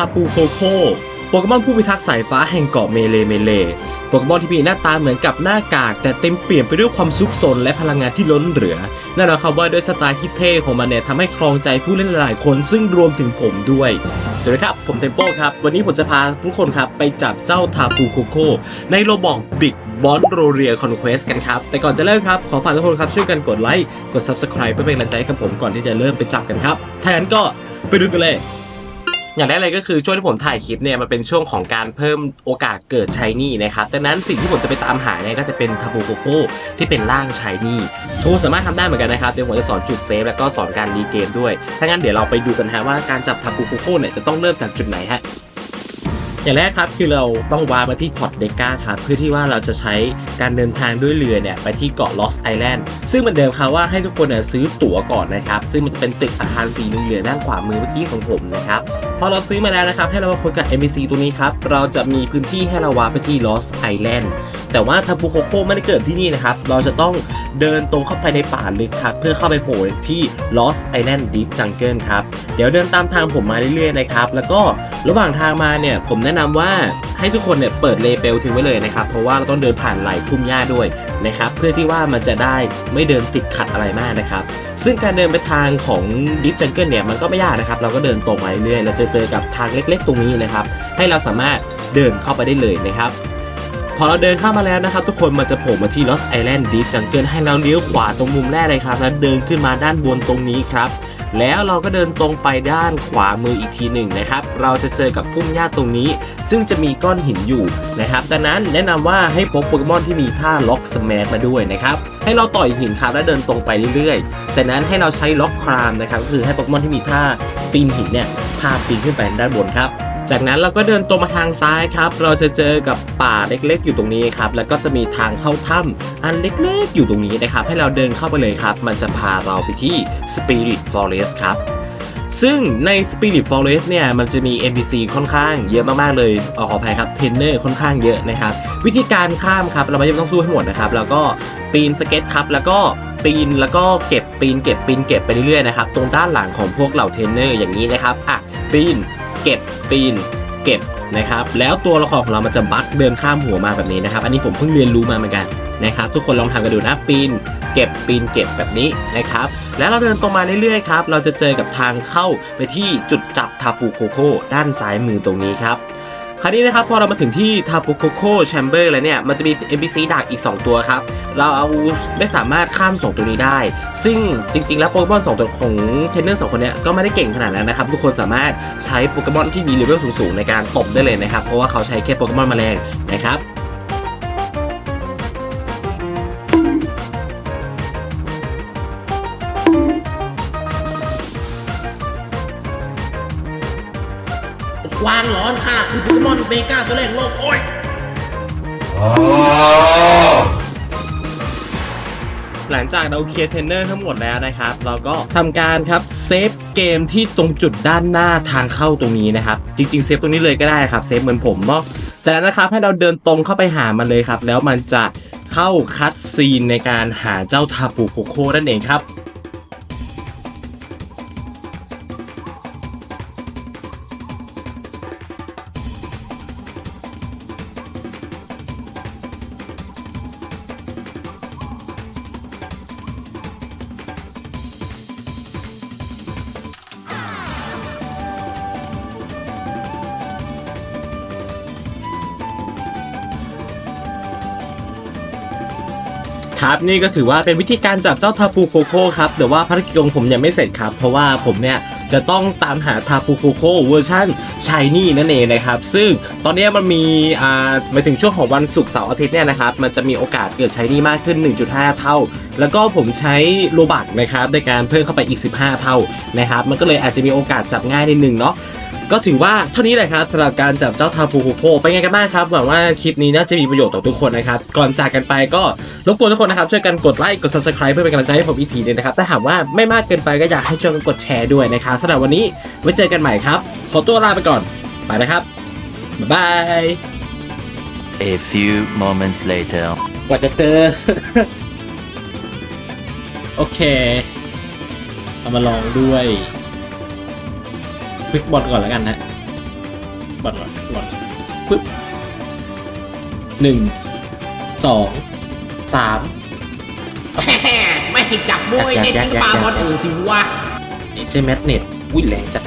าปูโคโคโปเกมอนผู้พิทักษ์สายฟ้าแห่งเกาะเมเลเมเลโปเกมอนที่มีหน้าตาเหมือนกับหน้ากาก แต่เต็มเปี่ยมไปด้วยความซุกซนและพลังงานที่ล้นเหลือนั่นหมายความว่าด้วยสไตล์ที่เท่ของมันเนี่ยทำให้ครองใจผู้เล่นหลายคนซึ่งรวมถึงผมด้วย สวัสดีครับ ผมเทมโปครับ วันนี้ผมจะพาทุกคนครับ ไปจับเจ้าทาปูโคโค ในโรบอกบิ๊กบอสโรเรียคอนเควสกันครับ แต่ก่อนจะเริ่มครับ ขอฝากทุกคนครับช่วยกันกดไลค์กด Subscribe เพื่อเป็นกำลังใจให้กับผมก่อนที่จะเริ่มไปจับกันครับถ้างั้นก็ไปดูกันเลย อย่างแรกเลยก็คือช่วงที่ผมถ่ายคลิปเนี่ยมันเป็นช่วงของการเพิ่มโอกาสเกิดชายนี่นะครับดังนั้นสิ่งที่ผมจะไปตามหาเนี่ยก็จะเป็นทาบูโกโฟที่เป็นร่างชายนี่ทุกสามารถทำได้เหมือนกันนะครับเดี๋ยวผมจะสอนจุดเซฟแล้วก็สอนการรีเกมด้วย ถ้างั้นเดี๋ยวเราไปดูกันฮะว่าการจับทาบูโกโฟเนี่ยจะต้องเริ่มจากจุดไหนฮะ อย่างแรกครับคือเราต้องวางมาที่พอร์ตเดก้าครับเพื่อที่ว่าเราจะใช้การเดินทางด้วยเรือเนี่ยไปที่เกาะ Lost Island ซึ่งเหมือนเดิมครับว่าให้ทุกคนเนี่ยซื้อตั๋วก่อนนะครับซึ่งมันจะเป็นตึกอาคารสีเหลืองด้านขวามือเมื่อกี้ของผมนะครับพอเราซื้อมาแล้วนะครับให้เรามาคุยกับ NPC ตัวนี้ครับเราจะมีพื้นที่ให้เราวารไปที่ Lost Island แต่ว่าทาบูโคโคไม่ได้เกิดที่นี่นะครับเราจะต้องเดินตรงเข้าไปในป่าลึกครับเพื่อเข้าไปโผล่ที่ Lost Island Deep Jungle ครับเดี๋ยวเดินตามทางผมมาเรื่อยๆนะครับแล้วก็ระหว่างทางมาเนี่ยผมแนะนำว่าให้ทุกคนเนี่ยเปิดเลเบลทิ้งไว้เลยนะครับ เพราะว่าเราต้องเดินผ่านไหลพุ่มหญ้าด้วยนะครับเพื่อที่ว่ามันจะได้ไม่เดินติดขัดอะไรมากนะครับ ซึ่งการเดินไปทางของ Deep Jungle เนี่ยมันก็ไม่ยากนะครับ เราก็เดินตรงมาเรื่อยเราจะเจอกับทางเล็กๆ ตรงนี้นะครับ ให้เราสามารถเดินเข้าไปได้เลยนะครับพอเราเดินเข้ามาแล้วนะครับ ทุกคนมันจะโผล่มาที่ Lost Island Deep Jungle ให้เราเลี้ยวขวาตรงมุมแรกเลยครับ แล้วเดินขึ้นมาด้านบนตรงนี้ครับ แล้วเราก็เดินตรงไปด้านขวามืออีกทีหนึ่งนะครับ เราจะเจอกับพุ่มหญ้าตรงนี้ ซึ่งจะมีก้อนหินอยู่นะครับดังนั้นแนะนำว่าให้พกโปเกมอนที่มีท่าล็อกสมาร์มาด้วยนะครับให้เราต่อยหินครับแล้วเดินตรงไปเรื่อยๆ จากนั้นให้เราใช้ล็อกครามนะครับก็คือให้โปเกมอนที่มีท่าปีนหินเนี่ยพาปีนขึ้นไปด้านบนครับ จากนั้นเราก็เดินตรงมาทางซ้ายครับ เราจะเจอกับป่าเล็กๆ อยู่ตรงนี้ครับ แล้วก็จะมีทางเข้าถ้ำอันเล็กๆ อยู่ตรงนี้นะครับ ให้เราเดินเข้าไปเลยครับ มันจะพาเราไปที่ Spirit Forest ครับซึ่งใน Spirit Forest เนี่ยมันจะมี NPC ค่อนข้างเยอะมากๆเลยเอขออภัยครับเทรนเนอร์ค่อนข้างเยอะนะครับ วิธีการข้ามครับ เราไม่จำเป็นต้องสู้ให้หมดนะครับ แล้วก็ปีนสเก็ตครับ แล้วก็ปีนแล้วก็เก็บปีนเก็บปีนเก็บไปเรื่อยๆนะครับ ตรงด้านหลังของพวกเหล่าเทรนเนอร์อย่างนี้นะครับอะปีน เก็บปีนเก็บนะครับ แล้วตัวละครของเรามันจะบักเดินข้ามหัวมาแบบนี้นะครับ อันนี้ผมเพิ่งเรียนรู้มาเหมือนกันนะครับ ทุกคนลองทำกันดูนะปีนเก็บปีนเก็บแบบนี้นะครับ แล้วเราเดินตรงมาเรื่อยๆครับ เราจะเจอกับทางเข้าไปที่จุดจับทาปูโคโค่ด้านซ้ายมือตรงนี้ครับ คราวนี้นะครับพอเรามาถึงที่ทาปุโคโค่แชมเบอร์แล้วเนี่ยมันจะมี NPC ดักอีก 2 ตัวครับ เราเอาไม่สามารถข้ามส่งตัวนี้ได้ ซึ่งจริง ๆ แล้วโปเกมอนสองตัวของเทรนเนอร์สองคนเนี้ยก็ไม่ได้เก่งขนาดนั้นนะครับ ทุกคนสามารถใช้โปเกมอนที่มีเลเวลสูงๆ ในการตบได้เลยนะครับ เพราะว่าเขาใช้แค่โปเกมอนแมลงนะครับ วางร้อนค่ะ คือโปเกมอนเมกาตัวแรกโลก โอ้ยหลังจากเราเคลียร์เทรนเนอร์ทั้งหมดแล้วนะครับ เราก็ทำการครับเซฟเกมที่ตรงจุดด้านหน้าทางเข้าตรงนี้นะครับ จริงๆเซฟตรงนี้เลยก็ได้ครับเซฟเหมือนผมเนาะจากนั้นนะครับให้เราเดินตรงเข้าไปหามันเลยครับ แล้วมันจะเข้าคัดซีนในการหาเจ้าทาปูโคโค่นั่นเองครับ ครับนี่ก็ถือว่าเป็นวิธีการจับเจ้าทาปูโคโค่ครับแต่ว่าภารกิจของผมยังไม่เสร็จครับ เพราะว่าผมเนี่ยจะต้องตามหาทาปูโคโค่เวอร์ชันชายนี่นั่นเองนะครับ ซึ่งตอนนี้มันมีอ่าไปถึงช่วงของวันศุกร์เสาร์อาทิตย์เนี่ยนะครับ มันจะมีโอกาสเกิดชายนี่มากขึ้น 1.5 เท่า แล้วก็ผมใช้โลบักนะครับในการเพิ่มเข้าไปอีก 15 เท่านะครับ มันก็เลยอาจจะมีโอกาสจับง่ายนิดนึงเนาะ ก็ถือว่าเท่านี้แหละครับสำหรับการจับเจ้าทาปูโคโคเป็นไงกันบ้างครับหวังว่าคลิปนี้น่าจะมีประโยชน์ต่อทุกคนนะครับก่อนจากกันไปก็รบกวนทุกคนนะครับช่วยกันกดไลค์กด subscribe เพื่อเป็นกำลังใจให้ผมอีกทีหนึงนะครับถ้าหากว่าไม่มากเกินไปก็อยากให้ช่วยกันกดแชร์ด้วยนะครับสำหรับวันนี้ไว้เจอกันใหม่ครับ ขอตัวลาไปก่อนไปนะครับบ๊ายบาย A few moments later. กว่าจะเจอ โอเค เอามาลองด้วย คลิกบอลก่อนแล้วกันนะบอลก่อนบอลปึ๊บหนึ่งสองสามไม่ให้จับมวยยักเด็ดยักทิ้งปลายักบอลอื่นสิวะนี่เจแมทเน็ตอุ้ยแรงจัด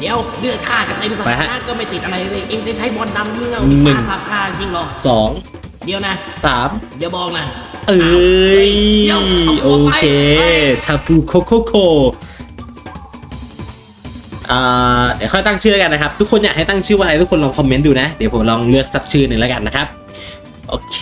เดี๋ยวเลือดข้าจะเต็มสไปถาฮะนะก็ไม่ติดอะไรเลยเองจะใช้บอลดำยิงเอาหนึ่ที่งปลาสับข้าจริงเหรอสองเดี๋ยวนะสามอย่าบอกนะเอ้ยเดี๋ยวเอาโอตัวไปเคไปทาปูโคโคโคอ่า เดี๋ยวค่อยตั้งชื่อกันนะครับ ทุกคนอยากให้ตั้งชื่อว่าอะไรทุกคนลองคอมเมนต์ดูนะ เดี๋ยวผมลองเลือกสักชื่อหนึ่งแล้วกันนะครับ โอเค